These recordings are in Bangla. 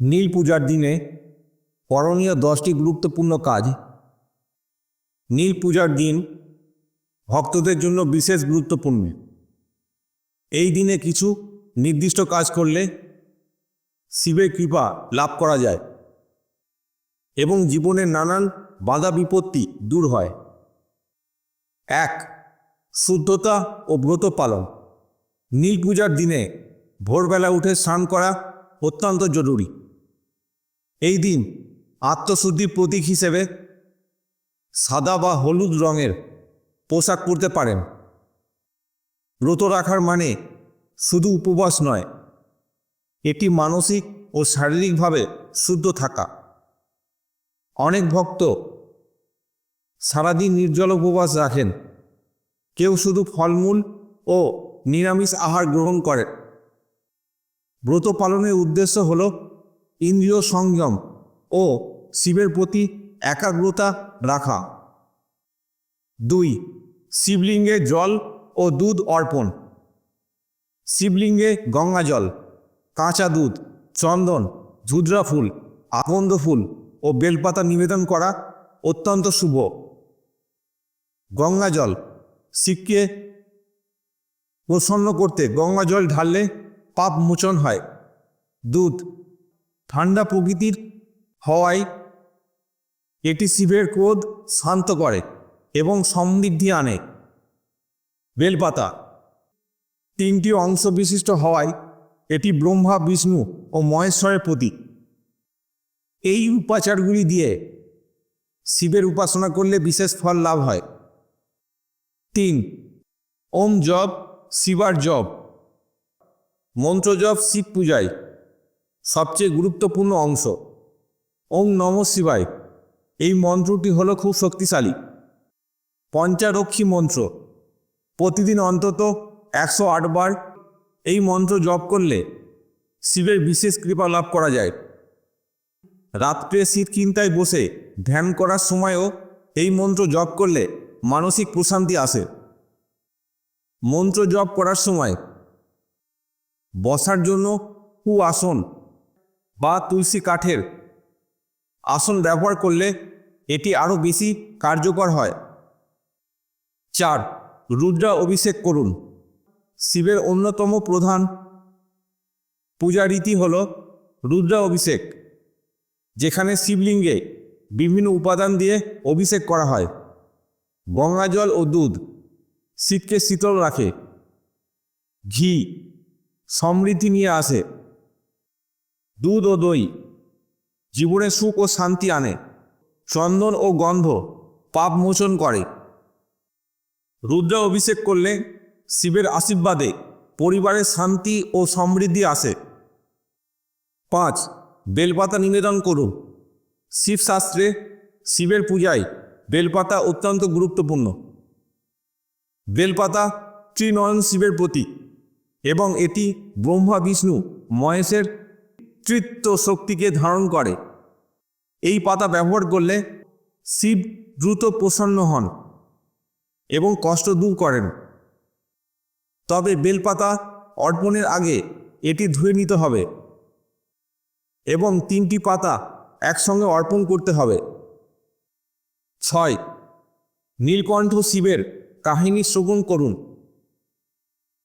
নীল পূজার দিনে করণীয় দশটি গুরুত্বপূর্ণ কাজ। নীল পূজার দিন ভক্তদের জন্য বিশেষ গুরুত্বপূর্ণ। এই দিনে কিছু নির্দিষ্ট কাজ করলে শিবের কৃপা লাভ করা যায় এবং জীবনের নানান বাধা বিপত্তি দূর হয়। এক, শুদ্ধতা ও ব্রত পালন। নীল পূজার দিনে ভোরবেলা উঠে স্নান করা অত্যন্ত জরুরি। এই দিন আত্মশুদ্ধির প্রতীক হিসেবে সাদা বা হলুদ রঙের পোশাক পরতে পারেন। ব্রত রাখার মানে শুধু উপবাস নয়, এটি মানসিক ও শারীরিকভাবে শুদ্ধ থাকা। অনেক ভক্ত সারাদিন নির্জল উপবাস রাখেন। কেউ শুধু ফলমূল ও নিরামিষ আহার গ্রহণ করেন। ব্রত পালনের উদ্দেশ্য হল ইন্দ্রিয় সংযম ও শিবের প্রতি একাগ্রতা রাখা। দুই, শিবলিঙ্গে জল ও দুধ অর্পণ। শিবলিঙ্গে গঙ্গা জল, কাঁচা দুধ, চন্দন ঝুদ্রা ফুল আকন্দ ফুল ও বেলপাতা নিবেদন করা অত্যন্ত শুভ। গঙ্গা জল, শিবকে প্রসন্ন করতে গঙ্গা জল ঢাললে পাপ মোচন হয়। দুধ ঠান্ডা প্রকৃতির হওয়ায় এটি শিবের ক্রোধ শান্ত করে এবং সমৃদ্ধি আনে। বেলপাতা তিনটি অংশ বিশিষ্ট হওয়ায় এটি ব্রহ্মা, বিষ্ণু ও মহেশ্বরের প্রতীক। এই উপাচারগুলি দিয়ে শিবের উপাসনা করলে বিশেষ ফল লাভ হয়। তিন, ওম জপ শিবার জপ। মন্ত্র জপ শিব পূজায় সবচেয়ে গুরুত্বপূর্ণ অংশ। ওং নম শিবায়। এই মন্ত্রটি হলো খুব শক্তিশালী। পঞ্চারক্ষী মন্ত্র। প্রতিদিন অন্তত একশো বার এই মন্ত্র জপ করলে শিবের বিশেষ কৃপা লাভ করা যায়। রাত্রে শীত চিন্তায় বসে ধ্যান করার সময়ও এই মন্ত্র জপ করলে মানসিক প্রশান্তি আসে। মন্ত্র জপ করার সময় বসার জন্য কু আসন বা তুলসী কাঠের আসন ব্যবহার করলে এটি আরও বেশি কার্যকর হয়। চার, রুদ্রা অভিষেক করুন। শিবের অন্যতম প্রধান পূজা রীতি হল রুদ্রা অভিষেক, যেখানে শিবলিঙ্গে বিভিন্ন উপাদান দিয়ে অভিষেক করা হয়। গঙ্গা জল ও দুধ শীতকে শীতল রাখে। ঘি সমৃদ্ধি নিয়ে আসে। দুধ ও দই জীবনে সুখ ও শান্তি আনে, চন্দন ও গন্ধ পাপ মোচন করে। রুদ্র অভিষেক করলে শিবের আশীর্বাদে পরিবারে শান্তি ও সমৃদ্ধি আসে। পাঁচ, বেলপাতা নিবেদন করুন। শিবশাস্ত্রে শিবের পূজায় বেলপাতা অত্যন্ত গুরুত্বপূর্ণ। বেলপাতা ত্রিনয়ন শিবের প্রতীক এবং এটি ব্রহ্মা, বিষ্ণু, মহেশের তৃত্ব শক্তিকে ধারণ করে। এই পাতা ব্যবহার করলে শিব দ্রুত প্রসন্ন হন এবং কষ্ট দূর করেন। তবে বেলপাতা অর্পণের আগে এটি ধুয়ে নিতে হবে এবং তিনটি পাতা একসঙ্গে অর্পণ করতে হবে। ছয়, নীলকণ্ঠ শিবের কাহিনী শ্রবণ করুন।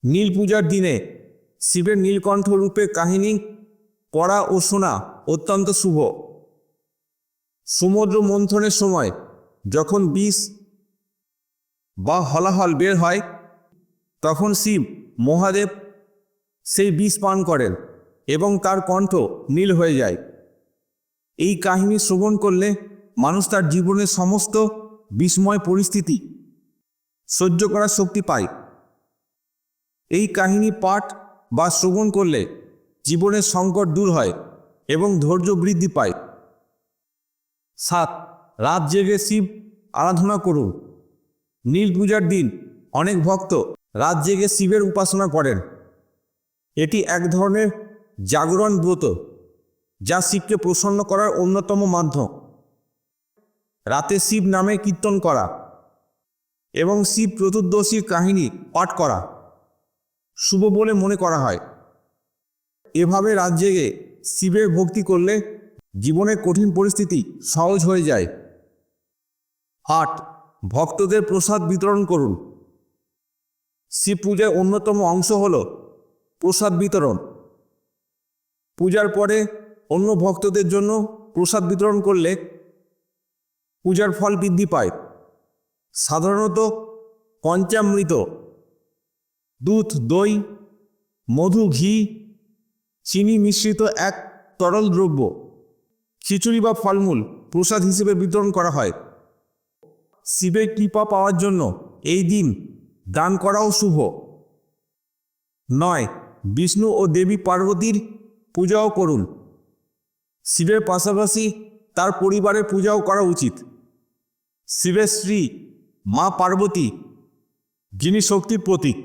নীল পূজার দিনে শিবের নীলকণ্ঠ রূপে কাহিনী পড়া ও শোনা অত্যন্ত শুভ। সমুদ্র মন্থনের সময় যখন বিষ বা হলাহল বের হয়, তখন শিব মহাদেব সেই বিষ পান করেন এবং তার কণ্ঠ নীল হয়ে যায়। এই কাহিনী শ্রবণ করলে মানুষ তার জীবনের সমস্ত বিস্ময় পরিস্থিতি সহ্য করার শক্তি পায়। এই কাহিনী পাঠ বা শ্রবণ করলে জীবনের সংকট দূর হয় এবং ধৈর্য বৃদ্ধি পায়। সাত, রাত জেগে শিব আরাধনা করুন। নীল পূজার দিন অনেক ভক্ত রাত জেগে শিবের উপাসনা করেন। এটি এক ধরনের জাগরণ ব্রত যা শিবকে প্রসন্ন করার অন্যতম মাধ্যম। রাতে শিব নামে কীর্তন করা এবং শিব চতুর্দশীর কাহিনী পাঠ করা। শুভ বলে মনে করা হয়। এভাবে রাত জেগে শিবের ভক্তি করলে জীবনের কঠিন পরিস্থিতি সহজ হয়ে যায়। আট, ভক্তদের প্রসাদ বিতরণ করুন। শিব পূজার অন্যতম অংশ হল প্রসাদ বিতরণ। পূজার পরে অন্য ভক্তদের জন্য প্রসাদ বিতরণ করলে পূজার ফল বৃদ্ধি পায়। সাধারণত পঞ্চামৃত, দুধ, দই, মধু, ঘি চিনি মিশ্রিত এক তরল দ্রব্য। খিচুড়ি বা ফলমূল প্রসাদ হিসেবে বিতরণ করা হয়। শিবের কৃপা পাওয়ার জন্য এই দিন দান করাও শুভ। নয়, বিষ্ণু ও দেবী পার্বতীর পূজাও করুন। শিবের পাশাপাশি তার পরিবারের পূজাও করা উচিত। শিবের স্ত্রী, মা পার্বতী, যিনি শক্তির প্রতীক।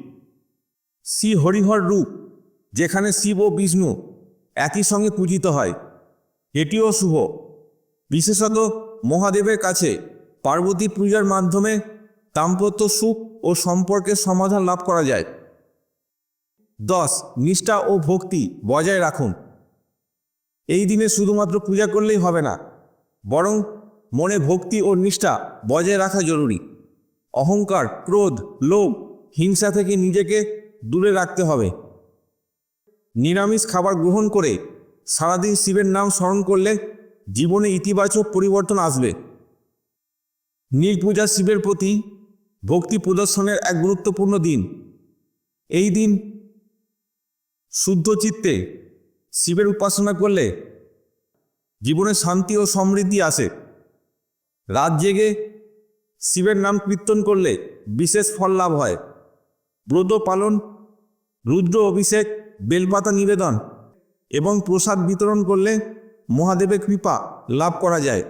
শ্রী হরিহর রূপ। যেখানে শিব ও বিষ্ণু একই সঙ্গে পূজিত হয়। এটিও শুভ। বিশেষত মহাদেবের কাছে পার্বতী পূজার মাধ্যমে দাম্পত্য সুখ ও সম্পর্কের সমাধান লাভ করা যায়। দশ, নিষ্ঠা ও ভক্তি বজায় রাখুন। এই দিনে শুধুমাত্র পূজা করলেই হবে না, বরং মনে ভক্তি ও নিষ্ঠা বজায় রাখা জরুরি। অহংকার, ক্রোধ, লোভ, হিংসা থেকে নিজেকে দূরে রাখতে হবে। নিরামিষ খাবার গ্রহণ করে সারাদিন শিবের নাম স্মরণ করলে জীবনে ইতিবাচক পরিবর্তন আসবে। নীল পূজা শিবের প্রতি ভক্তি প্রদর্শনের এক গুরুত্বপূর্ণ দিন। এই দিন শুদ্ধ চিত্তে শিবের উপাসনা করলে জীবনে শান্তি ও সমৃদ্ধি আসে। রাত জেগে শিবের নাম কীর্তন করলে বিশেষ ফল লাভ হয়। ব্রত পালন, রুদ্র অভিষেক বেলপাতা নিবেদন এবং প্রসাদ বিতরণ করলে মহাদেবের কৃপা লাভ করা যায়।